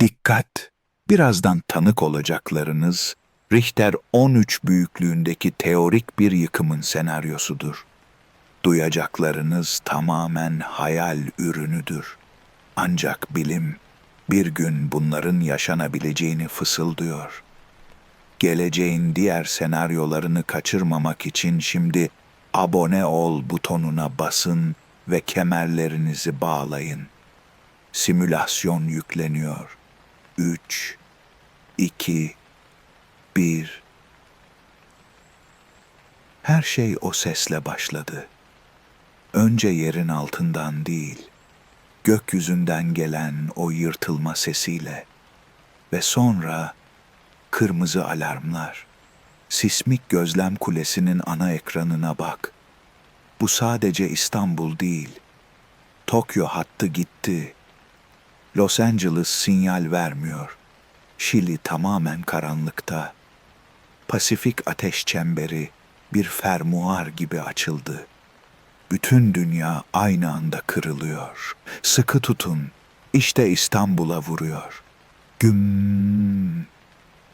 Dikkat! Birazdan tanık olacaklarınız Richter 13 büyüklüğündeki teorik bir yıkımın senaryosudur. Duyacaklarınız tamamen hayal ürünüdür. Ancak bilim bir gün bunların yaşanabileceğini fısıldıyor. Geleceğin diğer senaryolarını kaçırmamak için şimdi abone ol butonuna basın ve kemerlerinizi bağlayın. Simülasyon yükleniyor. 3 2 1 Her şey o sesle başladı. Önce yerin altından değil, gökyüzünden gelen o yırtılma sesiyle ve sonra kırmızı alarmlar. Sismik gözlem kulesinin ana ekranına bak. Bu sadece İstanbul değil. Tokyo hattı gitti. Los Angeles sinyal vermiyor. Şili tamamen karanlıkta. Pasifik ateş çemberi bir fermuar gibi açıldı. Bütün dünya aynı anda kırılıyor. Sıkı tutun. İşte İstanbul'a vuruyor. Güm.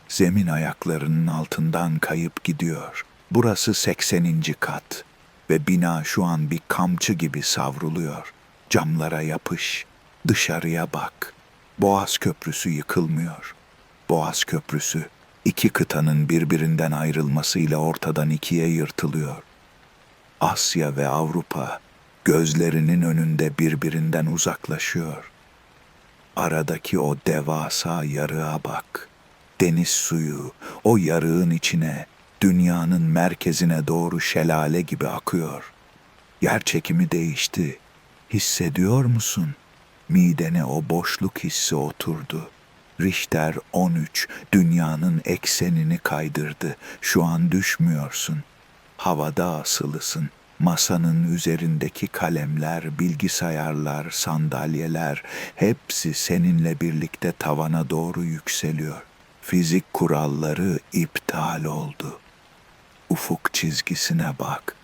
Zemin ayaklarının altından kayıp gidiyor. Burası 80. kat ve bina şu an bir kamçı gibi savruluyor. Camlara yapış, dışarıya bak. Boğaz Köprüsü yıkılmıyor. Boğaz Köprüsü iki kıtanın birbirinden ayrılmasıyla ortadan ikiye yırtılıyor. Asya ve Avrupa gözlerinin önünde birbirinden uzaklaşıyor. Aradaki o devasa yarığa bak. Deniz suyu o yarığın içine, dünyanın merkezine doğru şelale gibi akıyor. Yer çekimi değişti. Hissediyor musun? Midene o boşluk hissi oturdu. Richter 13 dünyanın eksenini kaydırdı. Şu an düşmüyorsun. Havada asılısın. Masanın üzerindeki kalemler, bilgisayarlar, sandalyeler hepsi seninle birlikte tavana doğru yükseliyor. Fizik kuralları iptal oldu. Ufuk çizgisine bak.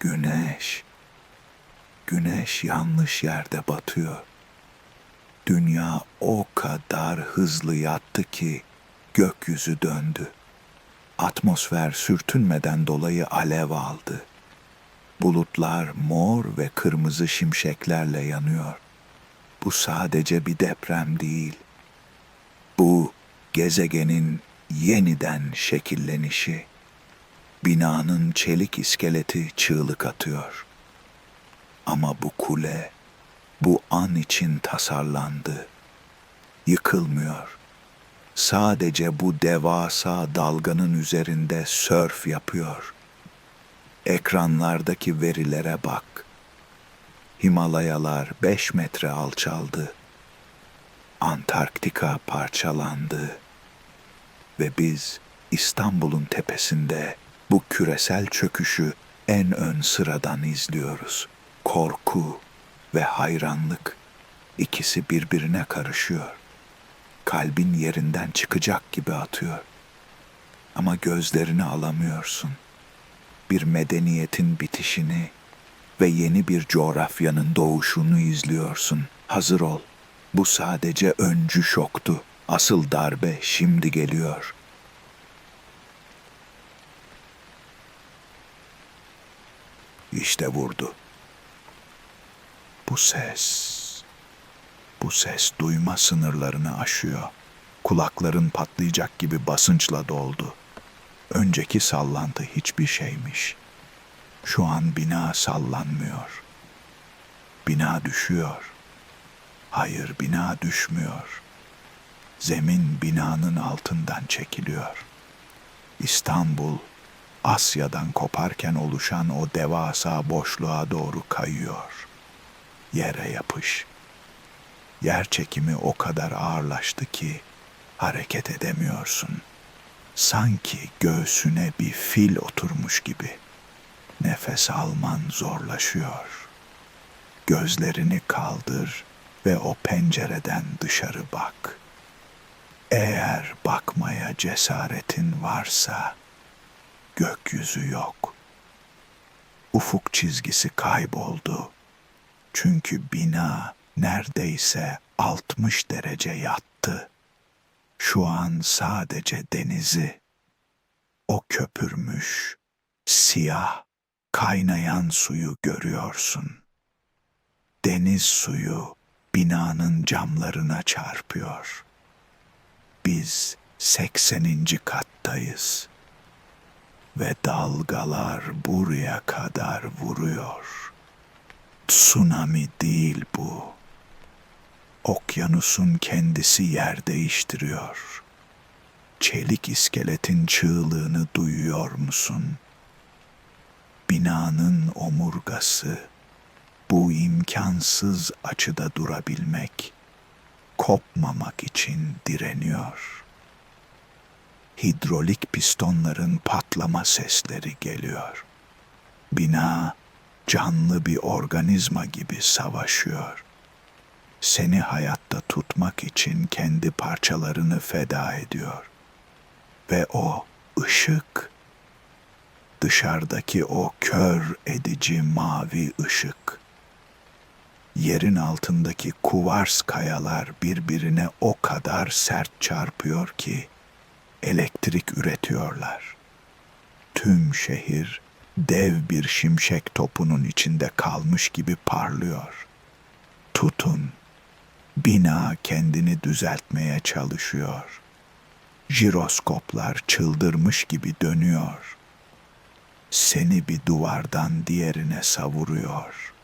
Güneş. Güneş yanlış yerde batıyor. Dünya o kadar hızlı yattı ki gökyüzü döndü. Atmosfer sürtünmeden dolayı alev aldı. Bulutlar mor ve kırmızı şimşeklerle yanıyor. Bu sadece bir deprem değil. Bu gezegenin yeniden şekillenişi. Binanın çelik iskeleti çığlık atıyor. Ama bu kule bu an için tasarlandı. Yıkılmıyor. Sadece bu devasa dalganın üzerinde sörf yapıyor. Ekranlardaki verilere bak. Himalayalar beş metre alçaldı. Antarktika parçalandı. Ve biz İstanbul'un tepesinde bu küresel çöküşü en ön sıradan izliyoruz. Korku ve hayranlık ikisi birbirine karışıyor. Kalbin yerinden çıkacak gibi atıyor. Ama gözlerini alamıyorsun. Bir medeniyetin bitişini ve yeni bir coğrafyanın doğuşunu izliyorsun. Hazır ol. Bu sadece öncü şoktu. Asıl darbe şimdi geliyor. İşte vurdu. Bu ses, bu ses duyma sınırlarını aşıyor. Kulakların patlayacak gibi basınçla doldu. Önceki sallantı hiçbir şeymiş. Şu an bina sallanmıyor. Bina düşüyor. Hayır bina düşmüyor. Zemin binanın altından çekiliyor. İstanbul Asya'dan koparken oluşan o devasa boşluğa doğru kayıyor. Yere yapış. Yer çekimi o kadar ağırlaştı ki hareket edemiyorsun. Sanki göğsüne bir fil oturmuş gibi. Nefes alman zorlaşıyor. Gözlerini kaldır ve o pencereden dışarı bak. Eğer bakmaya cesaretin varsa gökyüzü yok. Ufuk çizgisi kayboldu. Çünkü bina neredeyse 60 derece yattı. Şu an sadece denizi, o köpürmüş, siyah, kaynayan suyu görüyorsun. Deniz suyu binanın camlarına çarpıyor. Biz 80. kattayız ve dalgalar buraya kadar vuruyor. Tsunami değil bu. Okyanusun kendisi yer değiştiriyor. Çelik iskeletin çığlığını duyuyor musun? Binanın omurgası bu imkansız açıda durabilmek, kopmamak için direniyor. Hidrolik pistonların patlama sesleri geliyor. Bina canlı bir organizma gibi savaşıyor. Seni hayatta tutmak için kendi parçalarını feda ediyor. Ve o ışık, dışarıdaki o kör edici mavi ışık, yerin altındaki kuvars kayalar birbirine o kadar sert çarpıyor ki elektrik üretiyorlar. Tüm şehir dev bir şimşek topunun içinde kalmış gibi parlıyor. Tutun. Bina kendini düzeltmeye çalışıyor. Jiroskoplar çıldırmış gibi dönüyor. Seni bir duvardan diğerine savuruyor.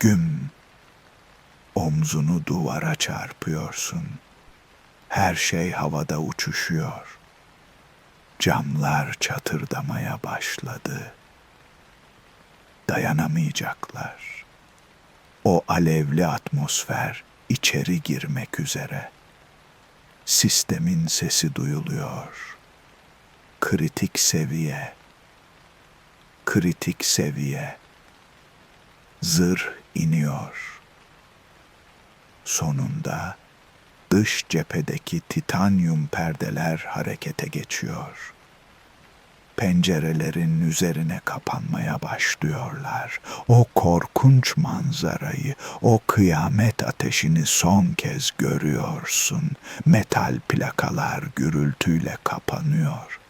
Güm. Omzunu duvara çarpıyorsun. Her şey havada uçuşuyor. Camlar çatırdamaya başladı. Dayanamayacaklar. O alevli atmosfer içeri girmek üzere. Sistemin sesi duyuluyor. Kritik seviye. Kritik seviye. Zırh iniyor. Sonunda dış cephedeki titanyum perdeler harekete geçiyor. Pencerelerin üzerine kapanmaya başlıyorlar. O korkunç manzarayı, o kıyamet ateşini son kez görüyorsun. Metal plakalar gürültüyle kapanıyor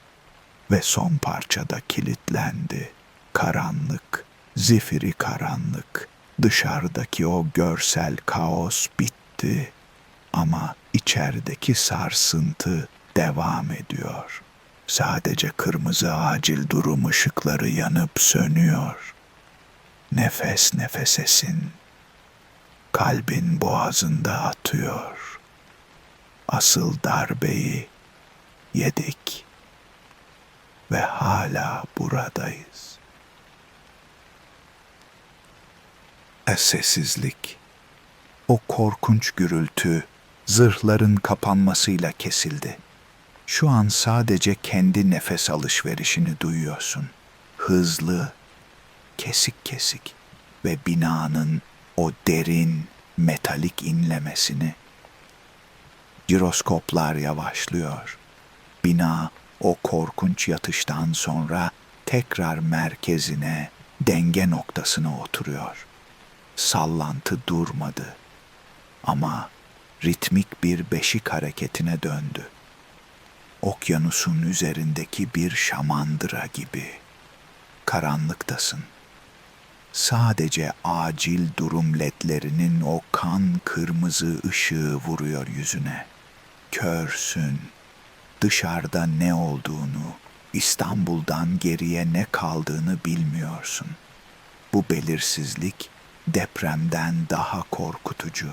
ve son parçada kilitlendi. Karanlık, zifiri karanlık. Dışarıdaki o görsel kaos bitti ama içerideki sarsıntı devam ediyor. Sadece kırmızı acil durum ışıkları yanıp sönüyor. Nefes nefesesin. Kalbin boğazında atıyor. Asıl darbeyi yedik ve hala buradayız. E sessizlik. O korkunç gürültü zırhların kapanmasıyla kesildi. Şu an sadece kendi nefes alışverişini duyuyorsun. Hızlı, kesik kesik ve binanın o derin metalik inlemesini. Jiroskoplar yavaşlıyor. Bina o korkunç yatıştan sonra tekrar merkezine, denge noktasına oturuyor. Sallantı durmadı ama ritmik bir beşik hareketine döndü. Okyanusun üzerindeki bir şamandıra gibi. Karanlıktasın. Sadece acil durum ledlerinin o kan kırmızı ışığı vuruyor yüzüne. Körsün. Dışarıda ne olduğunu, İstanbul'dan geriye ne kaldığını bilmiyorsun. Bu belirsizlik depremden daha korkutucu.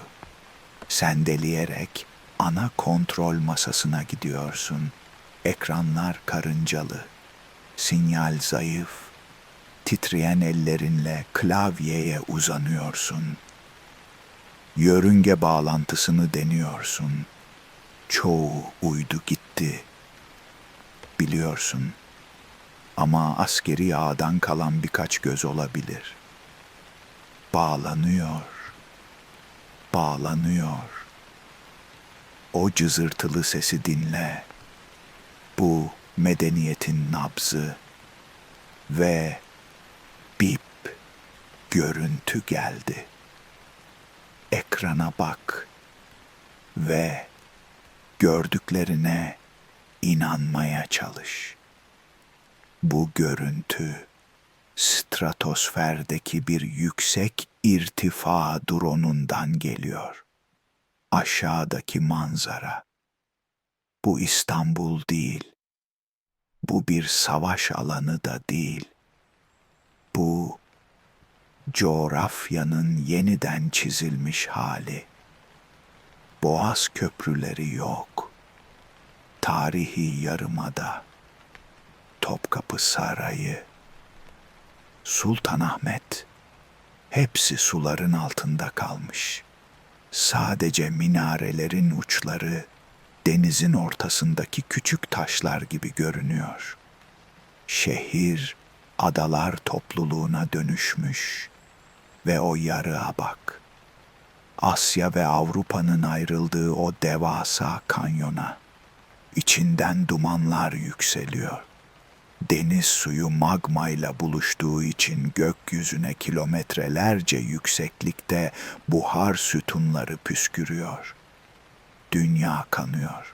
Sendeleyerek ana kontrol masasına gidiyorsun. Ekranlar karıncalı. Sinyal zayıf. Titreyen ellerinle klavyeye uzanıyorsun. Yörünge bağlantısını deniyorsun. Çoğu uydu gitti. Biliyorsun. Ama askeri ağdan kalan birkaç göz olabilir. Bağlanıyor. Bağlanıyor. O cızırtılı sesi dinle. Bu medeniyetin nabzı ve bip görüntü geldi. Ekran ekrana bak ve gördüklerine inanmaya çalış. Bu görüntü stratosferdeki bir yüksek irtifa dronundan geliyor. Aşağıdaki manzara. Bu İstanbul değil. Bu bir savaş alanı da değil. Bu coğrafyanın yeniden çizilmiş hali. Boğaz köprüleri yok. Tarihi yarımada. Topkapı Sarayı. Sultanahmet. Hepsi suların altında kalmış. Sadece minarelerin uçları denizin ortasındaki küçük taşlar gibi görünüyor. Şehir adalar topluluğuna dönüşmüş ve o yarığa bak. Asya ve Avrupa'nın ayrıldığı o devasa kanyona. İçinden dumanlar yükseliyor. Deniz suyu magmayla buluştuğu için gökyüzüne kilometrelerce yükseklikte buhar sütunları püskürüyor. Dünya kanıyor.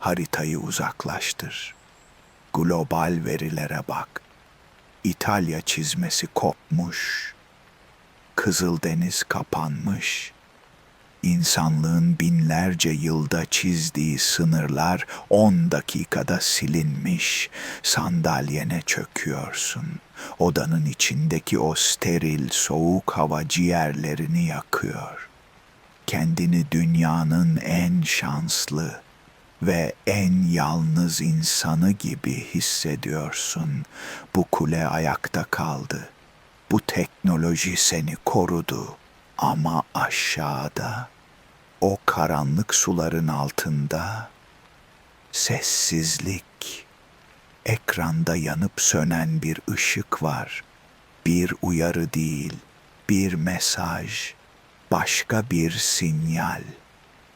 Haritayı uzaklaştır. Global verilere bak. İtalya çizmesi kopmuş. Kızıldeniz kapanmış. İnsanlığın binlerce yılda çizdiği sınırlar on dakikada silinmiş. Sandalyene çöküyorsun. Odanın içindeki o steril soğuk hava ciğerlerini yakıyor. Kendini dünyanın en şanslı ve en yalnız insanı gibi hissediyorsun. Bu kule ayakta kaldı. Bu teknoloji seni korudu ama aşağıda o karanlık suların altında sessizlik. Ekranda yanıp sönen bir ışık var. Bir uyarı değil, bir mesaj, başka bir sinyal.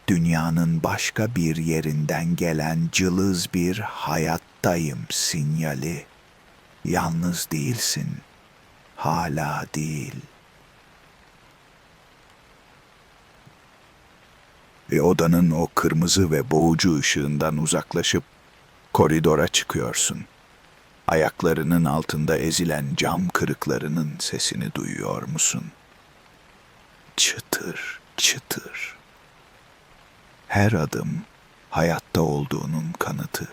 Dünyanın başka bir yerinden gelen cılız bir hayattayım sinyali. Yalnız değilsin. Hala değil. Ve odanın o kırmızı ve boğucu ışığından uzaklaşıp koridora çıkıyorsun. Ayaklarının altında ezilen cam kırıklarının sesini duyuyor musun? Çıtır, çıtır. Her adım hayatta olduğunun kanıtı.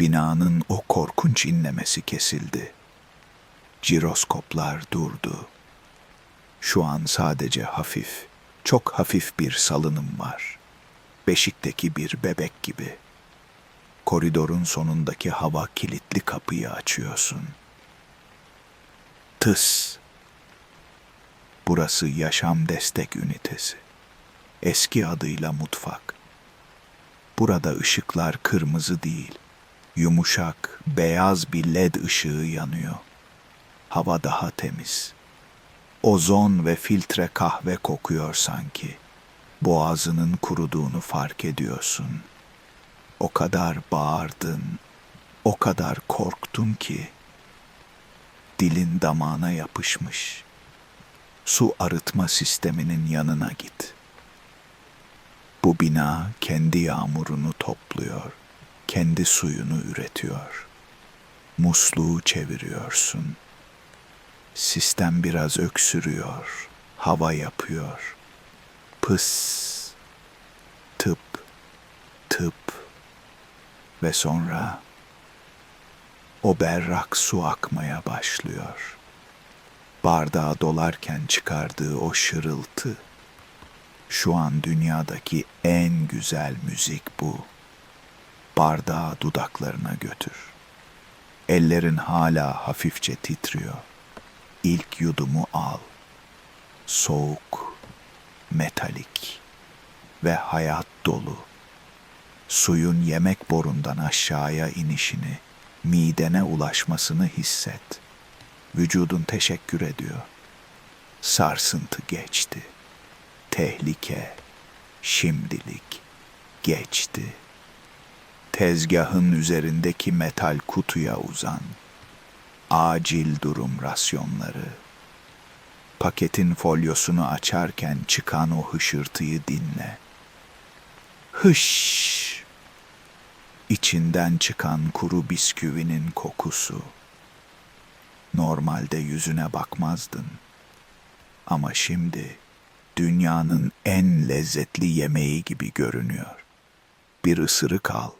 Binanın o korkunç inlemesi kesildi. Ciroskoplar durdu. Şu an sadece hafif, çok hafif bir salınım var. Beşikteki bir bebek gibi. Koridorun sonundaki hava kilitli kapıyı açıyorsun. Tıs. Burası yaşam destek ünitesi. Eski adıyla mutfak. Burada ışıklar kırmızı değil. Yumuşak, beyaz bir led ışığı yanıyor. Hava daha temiz. Ozon ve filtre kahve kokuyor sanki. Boğazının kuruduğunu fark ediyorsun. O kadar bağırdın, o kadar korktun ki dilin damağına yapışmış. Su arıtma sisteminin yanına git. Bu bina kendi yağmurunu topluyor, kendi suyunu üretiyor. Musluğu çeviriyorsun.'' Sistem biraz öksürüyor, hava yapıyor. Pıs, tıp, tıp ve sonra o berrak su akmaya başlıyor. Bardağı dolarken çıkardığı o şırıltı. Şu an dünyadaki en güzel müzik bu. Bardağı dudaklarına götür. Ellerin hala hafifçe titriyor. İlk yudumu al. Soğuk, metalik ve hayat dolu. Suyun yemek borundan aşağıya inişini, midene ulaşmasını hisset. Vücudun teşekkür ediyor. Sarsıntı geçti. Tehlike şimdilik geçti. Tezgahın üzerindeki metal kutuya uzan acil durum rasyonları. Paketin folyosunu açarken çıkan o hışırtıyı dinle. Hış! İçinden çıkan kuru bisküvinin kokusu. Normalde yüzüne bakmazdın. Ama şimdi dünyanın en lezzetli yemeği gibi görünüyor. Bir ısırık al.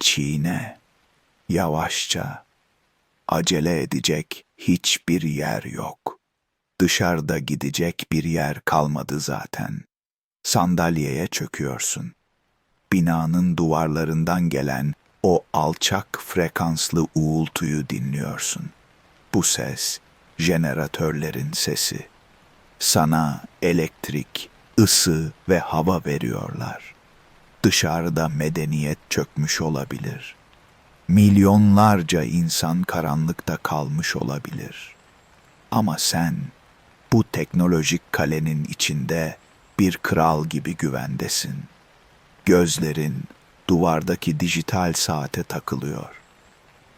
Çiğne. Yavaşça. Acele edecek hiçbir yer yok. Dışarıda gidecek bir yer kalmadı zaten. Sandalyeye çöküyorsun. Binanın duvarlarından gelen o alçak frekanslı uğultuyu dinliyorsun. Bu ses jeneratörlerin sesi. Sana elektrik, ısı ve hava veriyorlar. Dışarıda medeniyet çökmüş olabilir. Milyonlarca insan karanlıkta kalmış olabilir. Ama sen bu teknolojik kalenin içinde bir kral gibi güvendesin. Gözlerin duvardaki dijital saate takılıyor.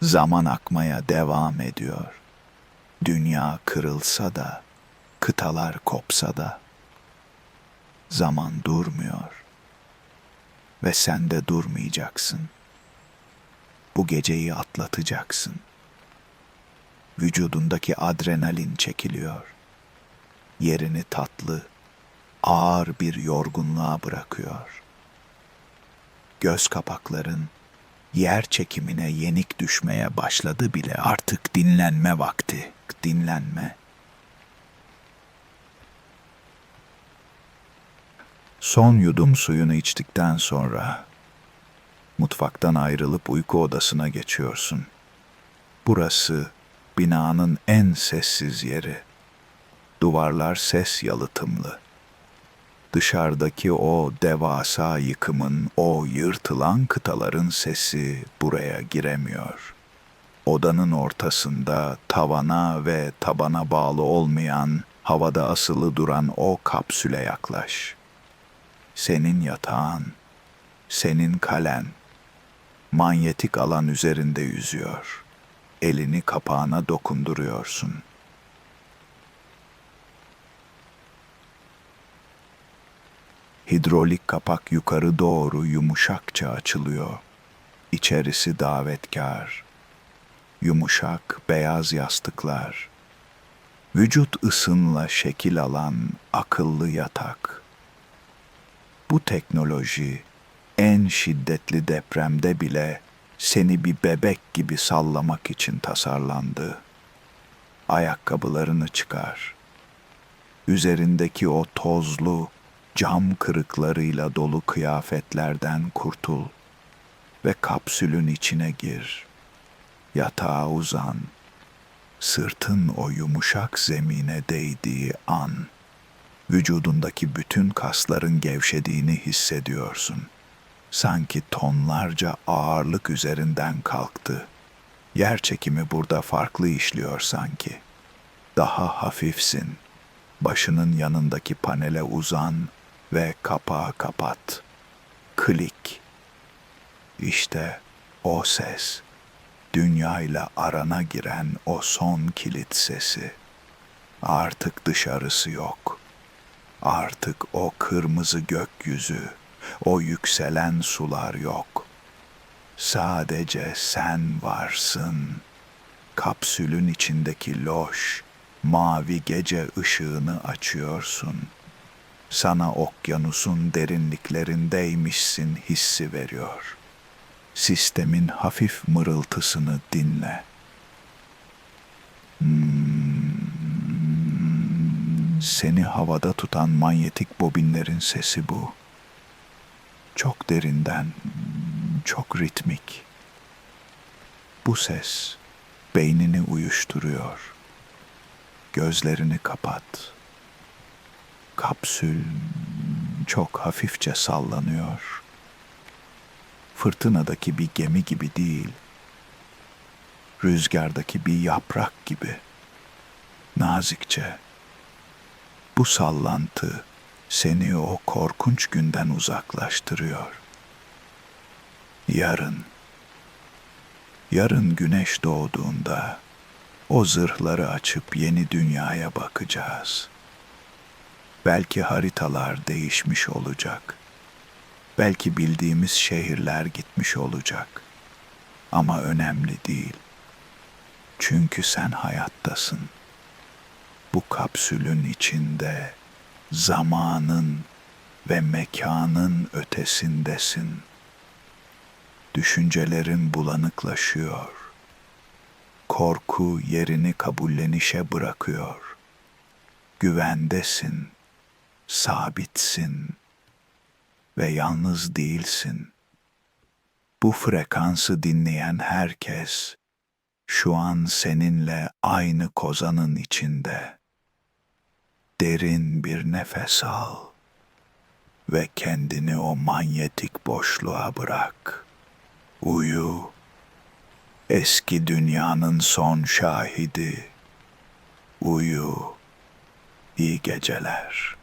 Zaman akmaya devam ediyor. Dünya kırılsa da, kıtalar kopsa da zaman durmuyor ve sen de durmayacaksın. Bu geceyi atlatacaksın. Vücudundaki adrenalin çekiliyor. Yerini tatlı, ağır bir yorgunluğa bırakıyor. Göz kapakların yer çekimine yenik düşmeye başladı bile artık dinlenme vakti. Dinlenme. Son yudum suyunu içtikten sonra mutfaktan ayrılıp uyku odasına geçiyorsun. Burası binanın en sessiz yeri. Duvarlar ses yalıtımlı. Dışarıdaki o devasa yıkımın, o yırtılan kıtaların sesi buraya giremiyor. Odanın ortasında tavana ve tabana bağlı olmayan, havada asılı duran o kapsüle yaklaş. Senin yatağın, senin kalen, manyetik alan üzerinde yüzüyor. Elini kapağına dokunduruyorsun. Hidrolik kapak yukarı doğru yumuşakça açılıyor. İçerisi davetkar. Yumuşak beyaz yastıklar. Vücut ısınla şekil alan akıllı yatak. Bu teknoloji en şiddetli depremde bile seni bir bebek gibi sallamak için tasarlandı. Ayakkabılarını çıkar. Üzerindeki o tozlu, cam kırıklarıyla dolu kıyafetlerden kurtul ve kapsülün içine gir. Yatağa uzan. Sırtın o yumuşak zemine değdiği an, vücudundaki bütün kasların gevşediğini hissediyorsun. Sanki tonlarca ağırlık üzerinden kalktı. Yer çekimi burada farklı işliyor sanki. Daha hafifsin. Başının yanındaki panele uzan ve kapağı kapat. Klik. İşte o ses. Dünyayla arana giren o son kilit sesi. Artık dışarısı yok. Artık o kırmızı gökyüzü, o yükselen sular yok. Sadece sen varsın. Kapsülün içindeki loş, mavi gece ışığını açıyorsun.'' sana okyanusun derinliklerindeymişsin hissi veriyor. Sistemin hafif mırıltısını dinle. Hmm, seni havada tutan manyetik bobinlerin sesi bu. Çok derinden, çok ritmik. Bu ses beynini uyuşturuyor. Gözlerini kapat.'' Kapsül çok hafifçe sallanıyor. Fırtınadaki bir gemi gibi değil. Rüzgardaki bir yaprak gibi. Nazikçe. Bu sallantı seni o korkunç günden uzaklaştırıyor. Yarın, yarın güneş doğduğunda O zırhları açıp yeni dünyaya bakacağız. Belki haritalar değişmiş olacak. Belki bildiğimiz şehirler gitmiş olacak. Ama önemli değil. Çünkü sen hayattasın. Bu kapsülün içinde zamanın ve mekanın ötesindesin. Düşüncelerin bulanıklaşıyor. Korku yerini kabullenişe bırakıyor. Güvendesin, sabitsin ve yalnız değilsin. Bu frekansı dinleyen herkes şu an seninle aynı kozanın içinde. Derin bir nefes al ve kendini o manyetik boşluğa bırak. Uyu. Eski dünyanın son şahidi. Uyu. İyi geceler.